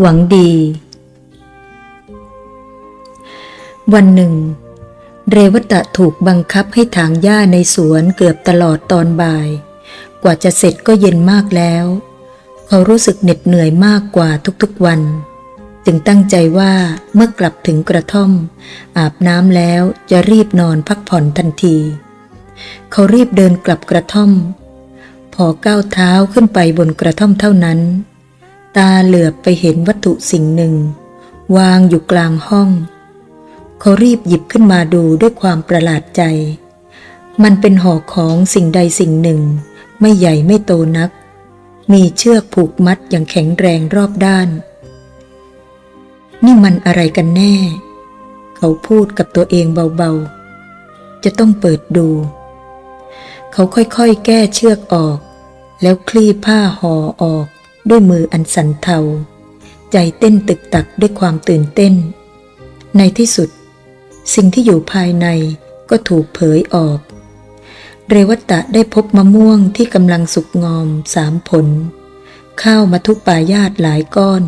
หวังดี วันหนึ่ง เรวตะถูกบังคับให้ถางหญ้าในสวนเกือบตลอดตอนบ่าย กว่าจะเสร็จก็เย็นมากแล้ว เขารู้สึกเหน็ดเหนื่อยมากกว่าทุกๆวัน จึงตั้งใจว่าเมื่อกลับถึงกระท่อม อาบน้ำแล้วจะรีบนอนพักผ่อนทันที เขารีบเดินกลับกระท่อม พอก้าวเท้าขึ้นไปบนกระท่อมเท่านั้น ตาเหลือบไปเห็นวัตถุสิ่งหนึ่ง วางอยู่กลางห้อง เขารีบหยิบขึ้นมาดูด้วยความประหลาดใจ มันเป็นห่อของสิ่งใดสิ่งหนึ่ง ไม่ใหญ่ไม่โตนัก มีเชือกผูกมัดอย่างแข็งแรงรอบด้าน นี่มันอะไรกันแน่ เขาพูดกับตัวเองเบาๆ จะต้องเปิดดู เขาค่อยๆแก้เชือกออก แล้วคลี่ผ้าห่อออก ด้วยมืออันสั่นเทา ใจเต้นตึกตักด้วยความตื่นเต้น ในที่สุด สิ่งที่อยู่ภายในก็ถูกเผยออก เรวัตตะได้พบมะม่วงที่กำลังสุกงอมสามผล ข้าวมาทุปายาตหลายก้อน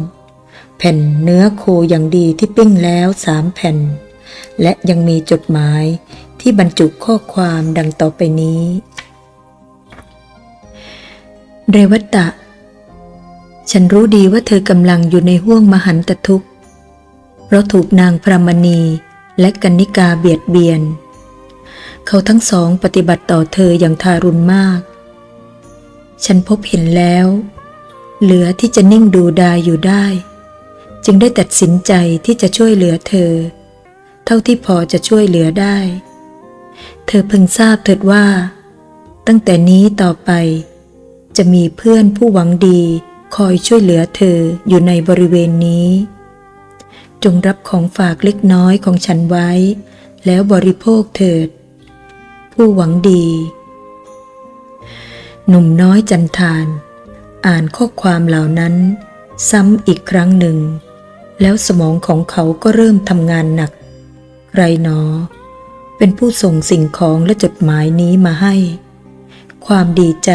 แผ่นเนื้อโคอย่างดีที่ปิ้งแล้วสามแผ่น และยังมีจดหมายที่บรรจุข้อความดังต่อไปนี้ เรวัตตะ ฉันรู้ดีว่าเธอกำลังอยู่ในห้วงมหันตทุกข์ เพราะถูกนางพรามณีและกันนิกาเบียดเบียน เขาทั้งสองปฏิบัติต่อเธออย่างทารุณมาก ฉันพบเห็นแล้ว เหลือที่จะนิ่งดูดายอยู่ได้ จึงได้ตัดสินใจที่จะช่วยเหลือเธอ เท่าที่พอจะช่วยเหลือได้ เธอพึงทราบเถิดว่า ตั้งแต่นี้ต่อไป จะมีเพื่อนผู้หวังดี คอยช่วยเหลือเธออยู่ในบริเวณนี้ จงรับของฝากเล็กน้อยของฉันไว้ แล้วบริโภคเถิด ผู้หวังดี หนุ่มน้อยจันทาน อ่านข้อความเหล่านั้น ซ้ำอีกครั้งหนึ่ง แล้วสมองของเขาก็เริ่มทำงานหนัก ใครหนอ เป็นผู้ส่งสิ่งของและจดหมายนี้มาให้ ความดีใจ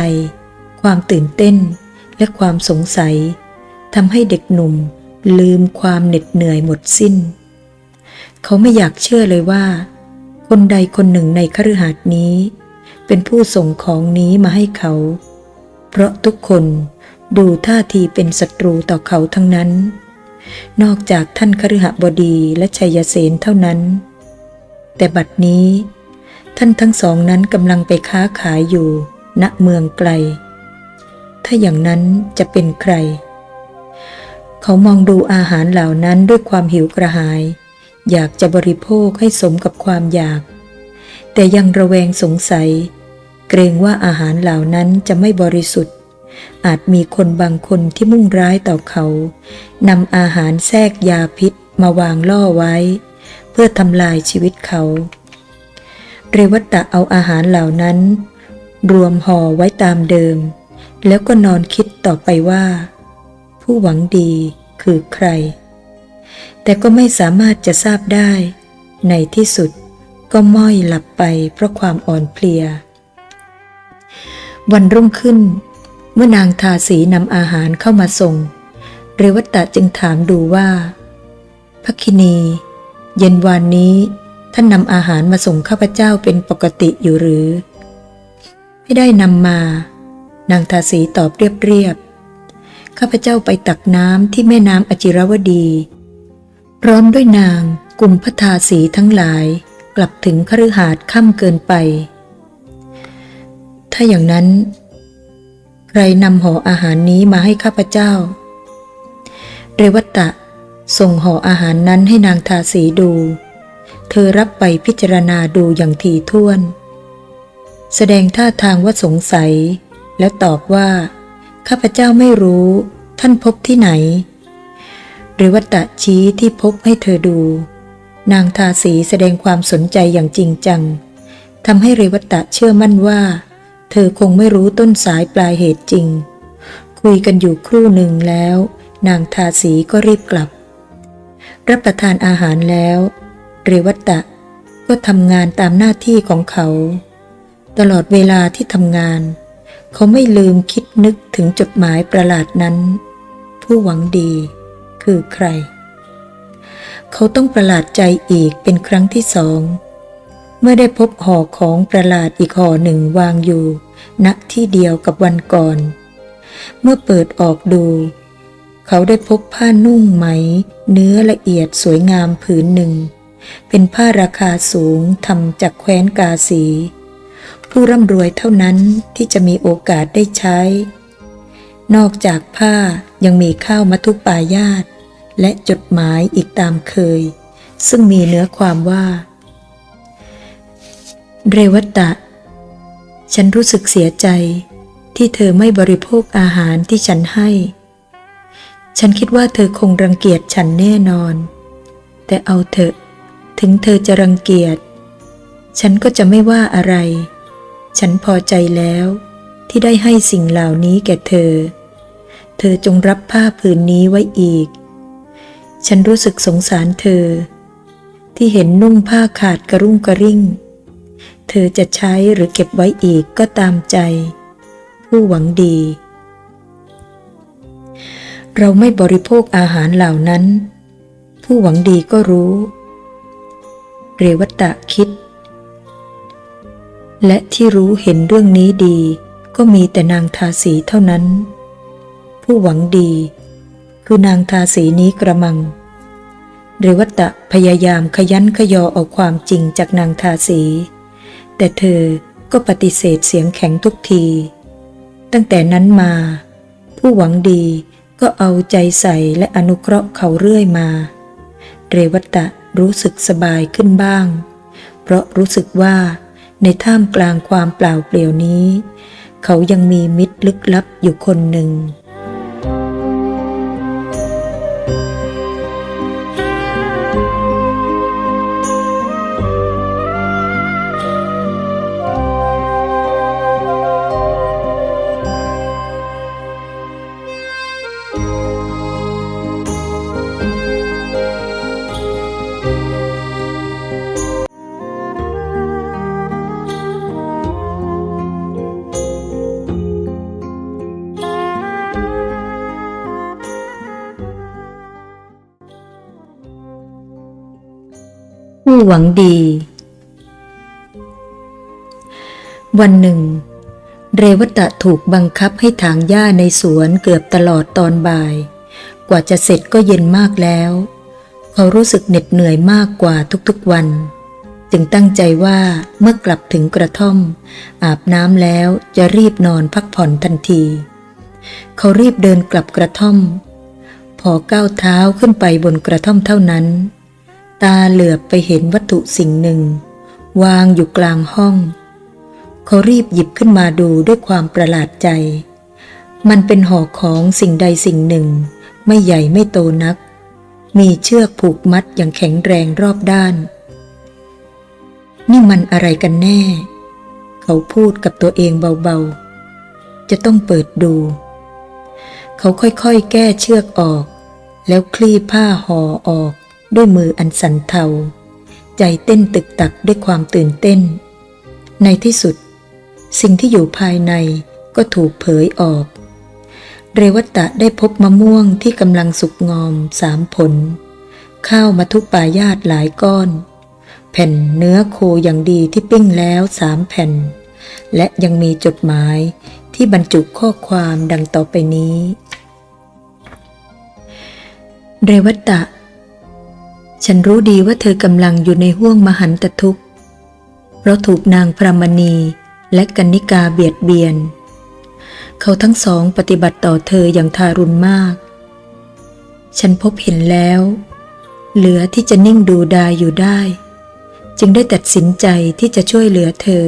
ความตื่นเต้น และความสงสัยทำให้เด็กหนุ่มลืมความเหน็ดเหนื่อยหมดสิ้น เขาไม่อยากเชื่อเลยว่า คนใดคนหนึ่งในคฤหาสน์นี้ เป็นผู้ส่งของนี้มาให้เขา เพราะทุกคนดูท่าทีเป็นศัตรูต่อเขาทั้งนั้น นอกจากท่านคฤหบดีและชัยเสนเท่านั้น แต่บัดนี้ ท่านทั้งสองนั้นกำลังไปค้าขายอยู่ณเมืองไกล ถ้าอย่างนั้นจะเป็นใคร เขามองดูอาหารเหล่านั้นด้วยความหิวกระหาย อยากจะบริโภคให้สมกับความอยาก แต่ยังระแวงสงสัย เกรงว่าอาหารเหล่านั้นจะไม่บริสุทธิ์ อาจมีคนบางคนที่มุ่งร้ายต่อเขานำอาหารแทรกยาพิษมาวางล่อไว้ เพื่อทำลายชีวิตเขาเรวัตตะเอาอาหารเหล่านั้น รวมห่อไว้ตามเดิม แล้วก็นอนคิดต่อไปว่า ผู้หวังดีคือใคร แต่ก็ไม่สามารถจะทราบได้ ในที่สุดก็ม้อยหลับไปเพราะความอ่อนเพลีย วันรุ่งขึ้น เมื่อนางทาสีนำอาหารเข้ามาส่ง เรวัตตะจึงถามดูว่าพักคินี เย็นวานนี้ท่านนำอาหารมาส่งข้าพเจ้าเป็นปกติอยู่หรือ ไม่ได้นำมา นางทาสีตอบเรียบๆ ข้าพเจ้าไปตักน้ำที่แม่น้ำอจิรวดี พร้อมด้วยนางกลุ่มพระทาสีทั้งหลาย กลับถึงคฤหาสน์ค่ำเกินไป ถ้าอย่างนั้น ใครนำห่ออาหารนี้มาให้ข้าพเจ้า เรวัตตะส่งห่ออาหารนั้นให้นางทาสีดู เธอรับไปพิจารณาดูอย่างถี่ถ้วน แสดงท่าทางว่าสงสัย และตอบว่า ข้าพเจ้าไม่รู้ ท่านพบที่ไหนเรวัตะชี้ที่พบให้เธอดู นางทาสีแสดงความสนใจอย่างจริงจังทำให้เรวัตตะเชื่อมั่นว่า เธอคงไม่รู้ต้นสายปลายเหตุจริง คุยกันอยู่ครู่หนึ่งแล้ว นางทาสีก็รีบกลับ รับประทานอาหารแล้ว เรวัตตะก็ทำงานตามหน้าที่ของเขา ตลอดเวลาที่ทำงาน เขาไม่ลืมคิดนึกถึงจดหมายประหลาดนั้น ผู้หวังดีคือใคร เขาต้องประหลาดใจอีกเป็นครั้งที่สอง เมื่อได้พบห่อของประหลาดอีกห่อหนึ่งวางอยู่ ณที่เดียวกับวันก่อน เมื่อเปิดออกดู เขาได้พบผ้านุ่งไหม เนื้อละเอียดสวยงามผืนหนึ่ง เป็นผ้าราคาสูงทำจากแคว้นกาสี ผู้ร่ำรวยเท่านั้นที่จะมีโอกาสได้ใช้ นอกจากผ้ายังมีข้าวมัทุปายาตและจดหมายอีกตามเคย ซึ่งมีเนื้อความว่า เรวัตตะ ฉันรู้สึกเสียใจที่เธอไม่บริโภคอาหารที่ฉันให้ ฉันคิดว่าเธอคงรังเกียจฉันแน่นอน แต่เอาเถอะ ถึงเธอจะรังเกียจ ฉันก็จะไม่ว่าอะไร ฉันพอใจแล้วที่ได้ให้สิ่งเหล่านี้แก่เธอ เธอจงรับผ้าผืนนี้ไว้อีก ฉันรู้สึกสงสารเธอ ที่เห็นนุ่งผ้าขาดกระรุ่งกระริ่ง เธอจะใช้หรือเก็บไว้อีกก็ตามใจ ผู้หวังดี เราไม่บริโภคอาหารเหล่านั้น ผู้หวังดีก็รู้ เรวัตะคิด และที่รู้เห็นเรื่องนี้ดี ก็มีแต่นางทาสีเท่านั้น ผู้หวังดี คือนางทาสีนี้กระมังเรวัตตะพยายามขยันขยอเอาความจริงจากนางทาสี แต่เธอก็ปฏิเสธเสียงแข็งทุกที ตั้งแต่นั้นมา ผู้หวังดีก็เอาใจใส่และอนุเคราะห์เขาเรื่อยมา เรวัตตะรู้สึกสบายขึ้นบ้าง เพราะรู้สึกว่า ในท่ามกลางความเปล่าเปลี่ยวนี้ เขายังมีมิตรลึกลับอยู่คนหนึ่ง หวังดี วันหนึ่ง เรวตะถูกบังคับให้ถางหญ้าในสวนเกือบตลอดตอนบ่าย กว่าจะเสร็จก็เย็นมากแล้ว เขารู้สึกเหน็ดเหนื่อยมากกว่าทุกๆวัน จึงตั้งใจว่าเมื่อกลับถึงกระท่อม อาบน้ำแล้วจะรีบนอนพักผ่อนทันที เขารีบเดินกลับกระท่อม พอก้าวเท้าขึ้นไปบนกระท่อมเท่านั้น ตาเหลือบไปเห็นวัตถุสิ่งหนึ่ง วางอยู่กลางห้อง เขารีบหยิบขึ้นมาดูด้วยความประหลาดใจ มันเป็นห่อของสิ่งใดสิ่งหนึ่ง ไม่ใหญ่ไม่โตนัก มีเชือกผูกมัดอย่างแข็งแรงรอบด้าน นี่มันอะไรกันแน่ เขาพูดกับตัวเองเบาๆ จะต้องเปิดดู เขาค่อยๆแก้เชือกออก แล้วคลี่ผ้าห่อออก ด้วยมืออันสั่นเทา ใจเต้นตึกตักด้วยความตื่นเต้น ในที่สุด สิ่งที่อยู่ภายในก็ถูกเผยออก เรวัตตะได้พบมะม่วงที่กำลังสุกงอมสามผล ข้าวมัทุปายาตหลายก้อน แผ่นเนื้อโคอย่างดีที่ปิ้งแล้วสามแผ่น และยังมีจดหมายที่บรรจุข้อความดังต่อไปนี้ เรวัตตะ ฉันรู้ดีว่าเธอกำลังอยู่ในห้วงมหันตทุกข์ เพราะถูกนางพระมณีและกันนิกาเบียดเบียน เขาทั้งสองปฏิบัติต่อเธออย่างทารุณมาก ฉันพบเห็นแล้ว เหลือที่จะนิ่งดูดายอยู่ได้ จึงได้ตัดสินใจที่จะช่วยเหลือเธอ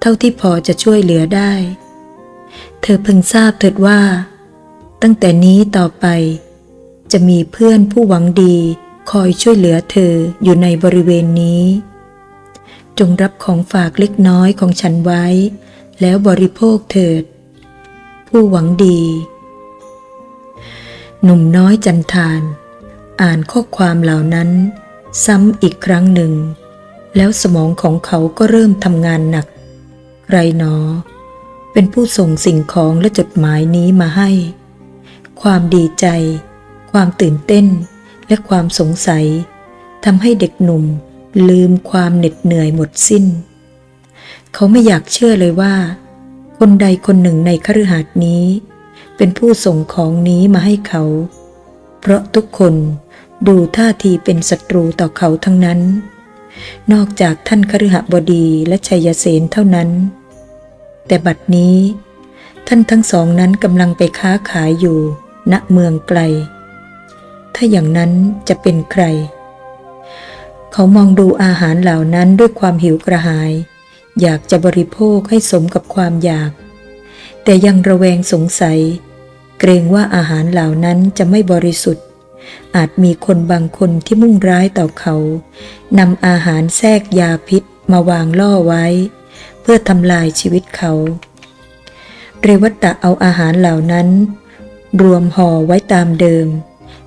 เท่าที่พอจะช่วยเหลือได้ เธอพึงทราบเถิดว่า ตั้งแต่นี้ต่อไป จะมีเพื่อนผู้หวังดี คอยช่วยเหลือเธออยู่ในบริเวณนี้ จงรับของฝากเล็กน้อยของฉันไว้ แล้วบริโภคเถิด ผู้หวังดี หนุ่มน้อยจันทาน อ่านข้อความเหล่านั้น ซ้ำอีกครั้งหนึ่ง แล้วสมองของเขาก็เริ่มทำงานหนัก ใครหนอ เป็นผู้ส่งสิ่งของและจดหมายนี้มาให้ ความดีใจ ความตื่นเต้น และความสงสัยทำให้เด็กหนุ่มลืมความเหน็ดเหนื่อยหมดสิ้น เขาไม่อยากเชื่อเลยว่า คนใดคนหนึ่งในคฤหาสน์นี้ เป็นผู้ส่งของนี้มาให้เขา เพราะทุกคนดูท่าทีเป็นศัตรูต่อเขาทั้งนั้น นอกจากท่านคฤหบดีและชัยเสนเท่านั้น แต่บัดนี้ ท่านทั้งสองนั้นกำลังไปค้าขายอยู่ณเมืองไกล ถ้าอย่างนั้นจะเป็นใคร เขามองดูอาหารเหล่านั้นด้วยความหิวกระหาย อยากจะบริโภคให้สมกับความอยาก แต่ยังระแวงสงสัย เกรงว่าอาหารเหล่านั้นจะไม่บริสุทธิ์ อาจมีคนบางคนที่มุ่งร้ายต่อเขานำอาหารแทรกยาพิษมาวางล่อไว้ เพื่อทำลายชีวิตเขาเรวัตตะเอาอาหารเหล่านั้น รวมห่อไว้ตามเดิม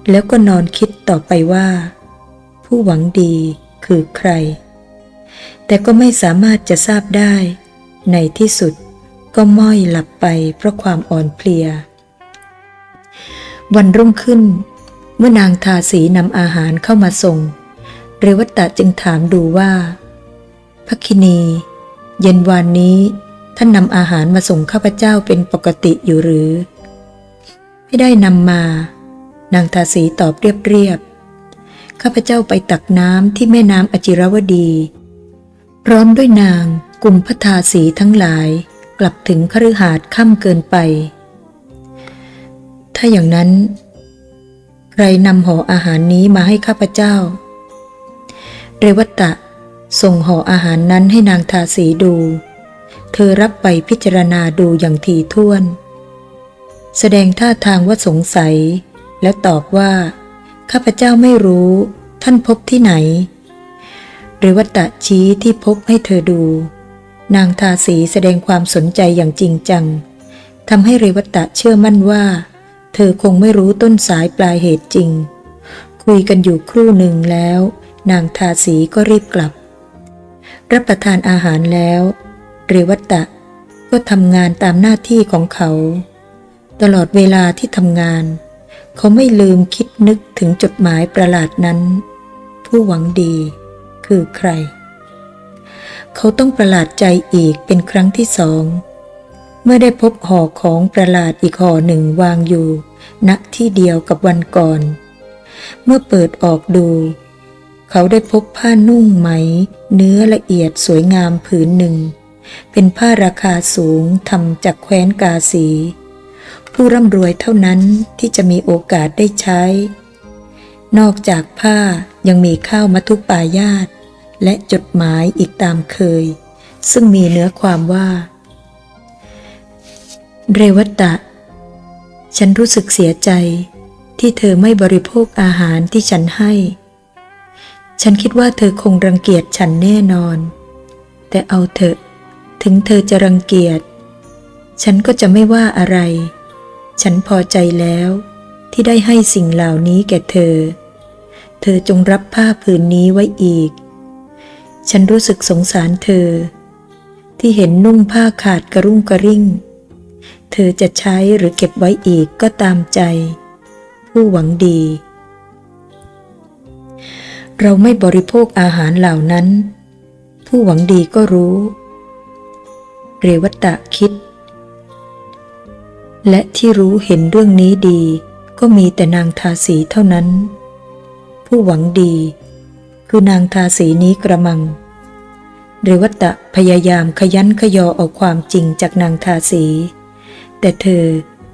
แล้วก็นอนคิดต่อไปว่า ผู้หวังดีคือใคร แต่ก็ไม่สามารถจะทราบได้ ในที่สุดก็ม้อยหลับไปเพราะความอ่อนเพลีย วันรุ่งขึ้น เมื่อนางทาสีนำอาหารเข้ามาส่ง เรวัตตะจึงถามดูว่าพระคินี เย็นวานนี้ท่านนำอาหารมาส่งข้าพเจ้าเป็นปกติอยู่หรือ ไม่ได้นำมา นางทาสีตอบเรียบๆ ข้าพเจ้าไปตักน้ำที่แม่น้ำอจิรวดี พร้อมด้วยนางกลุ่มพระทาสีทั้งหลาย กลับถึงคฤหาสน์ค่ำเกินไป ถ้าอย่างนั้น ใครนำห่ออาหารนี้มาให้ข้าพเจ้า เรวัตตะส่งห่ออาหารนั้นให้นางทาสีดู เธอรับไปพิจารณาดูอย่างถี่ถ้วน แสดงท่าทางว่าสงสัย และตอบว่า ข้าพเจ้าไม่รู้ ท่านพบที่ไหนเรวัตตะชี้ที่พบให้เธอดู นางทาสีแสดงความสนใจอย่างจริงจังทำให้เรวัตตะเชื่อมั่นว่า เธอคงไม่รู้ต้นสายปลายเหตุจริง คุยกันอยู่ครู่หนึ่งแล้ว นางทาสีก็รีบกลับ รับประทานอาหารแล้ว เรวัตตะก็ทำงานตามหน้าที่ของเขา ตลอดเวลาที่ทำงาน เขาไม่ลืมคิดนึกถึงจดหมายประหลาดนั้น ผู้หวังดีคือใคร เขาต้องประหลาดใจอีกเป็นครั้งที่สอง เมื่อได้พบห่อของประหลาดอีกห่อหนึ่งวางอยู่ ณที่เดียวกับวันก่อน เมื่อเปิดออกดู เขาได้พบผ้านุ่งไหม เนื้อละเอียดสวยงามผืนหนึ่ง เป็นผ้าราคาสูงทำจากแคว้นกาสี ผู้ร่ำรวยเท่านั้นที่จะมีโอกาสได้ใช้ นอกจากผ้ายังมีข้าวมัทุปายาตและจดหมายอีกตามเคย ซึ่งมีเนื้อความว่า เรวัตตะ ฉันรู้สึกเสียใจที่เธอไม่บริโภคอาหารที่ฉันให้ ฉันคิดว่าเธอคงรังเกียจฉันแน่นอน แต่เอาเถอะ ถึงเธอจะรังเกียจ ฉันก็จะไม่ว่าอะไร ฉันพอใจแล้วที่ได้ให้สิ่งเหล่านี้แก่เธอ เธอจงรับผ้าผืนนี้ไว้อีก ฉันรู้สึกสงสารเธอ ที่เห็นนุ่งผ้าขาดกระรุ่งกระริ่ง เธอจะใช้หรือเก็บไว้อีกก็ตามใจ ผู้หวังดี เราไม่บริโภคอาหารเหล่านั้น ผู้หวังดีก็รู้ เรวัตตะคิด และที่รู้เห็นเรื่องนี้ดี ก็มีแต่นางทาสีเท่านั้น ผู้หวังดี คือนางทาสีนี้กระมังเรวัตตะพยายามขยันขยอเอาความจริงจากนางทาสี แต่เธอ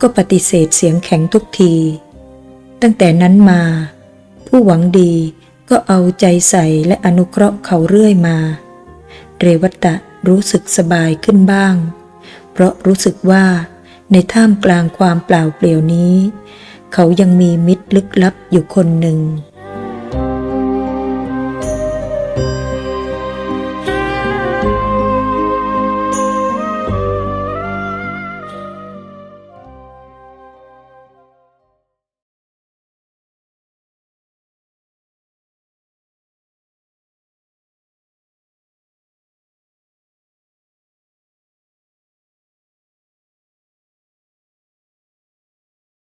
ก็ปฏิเสธเสียงแข็งทุกที ตั้งแต่นั้นมา ผู้หวังดีก็เอาใจใส่และอนุเคราะห์เขาเรื่อยมา เรวัตตะรู้สึกสบายขึ้นบ้าง เพราะรู้สึกว่า ในท่ามกลางความเปล่าเปลี่ยวนี้ เขายังมีมิตรลึกลับอยู่คนหนึ่ง